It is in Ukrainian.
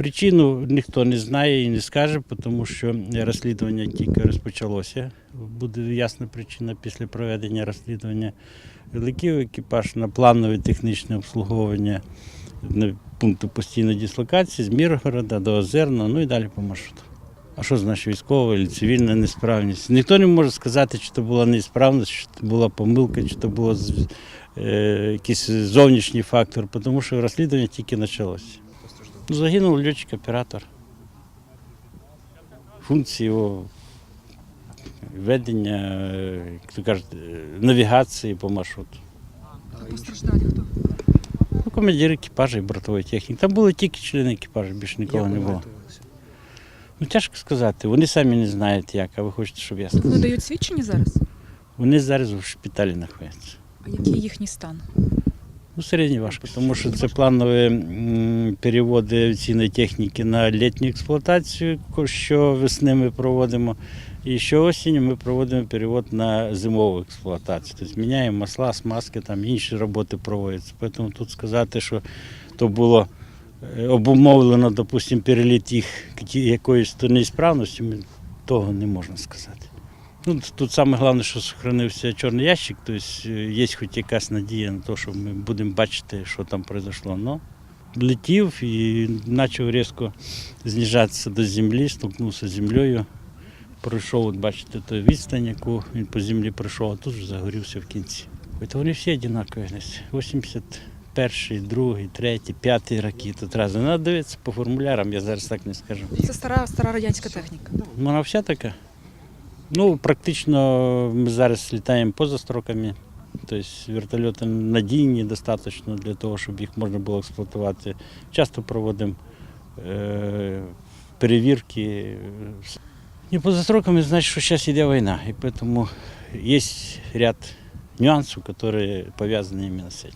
Причину ніхто не знає і не скаже, тому що розслідування тільки розпочалося. Буде ясна причина після проведення розслідування. Великий екіпаж на планове технічне обслуговування на пункту постійної дислокації з Міргорода до Озерного, ну і далі по маршруту. А що значить військова чи цивільна несправність? Ніхто не може сказати, чи то була неісправність, чи то була помилка, чи то був е, якийсь зовнішній фактор, тому що розслідування тільки почалося. Ну, Загинув льотчик-оператор. Функції його ведення, е, як то кажуть, е, навігації по маршруту. Постраждалі хто? Ну, командир екіпажу і бортової техніки. Там були тільки члени екіпажу, більше нікого не було. Ну, тяжко сказати. Вони самі не знають як, а ви хочете, щоб я Вони сказав. дають свідчення зараз? Вони зараз в шпиталі знаходяться. А який їхній стан? Ну, середньо важко, тому що це планові переводи авіаційної техніки на літню експлуатацію, що весни ми проводимо. І що осінню ми проводимо перевод на зимову експлуатацію. Тобто міняємо масла, смазки, там інші роботи проводяться. Тому тут сказати, що то було е, обумовлено, допустимо, переліт їх якоїсь то неісправності, того не можна сказати. Ну, тут саме головне, що зберігся чорний ящик, тобто е, є хоч якась надія на те, що ми будемо бачити, що там пройшло. Но летів і почав різко знижатися до землі, столкнувся з землею. Пройшов, от бачите, ту відстань, яку він по землі пройшов, а тут вже загорівся в кінці. Це вони всі однакові. десь. 81, 2, 3, 5 роки. Тут разом. Треба дивитися по формулярам, я зараз так не скажу. Це стара, стара радянська техніка. Вона вся така. Ну, практично ми зараз літаємо поза строками. Тобто вертольоти надійні достатньо для того, щоб їх можна було експлуатувати. Часто проводимо е, перевірки. І поза строками значить, що зараз йде війна. І тому є ряд нюансів, які пов'язані іменно з цим.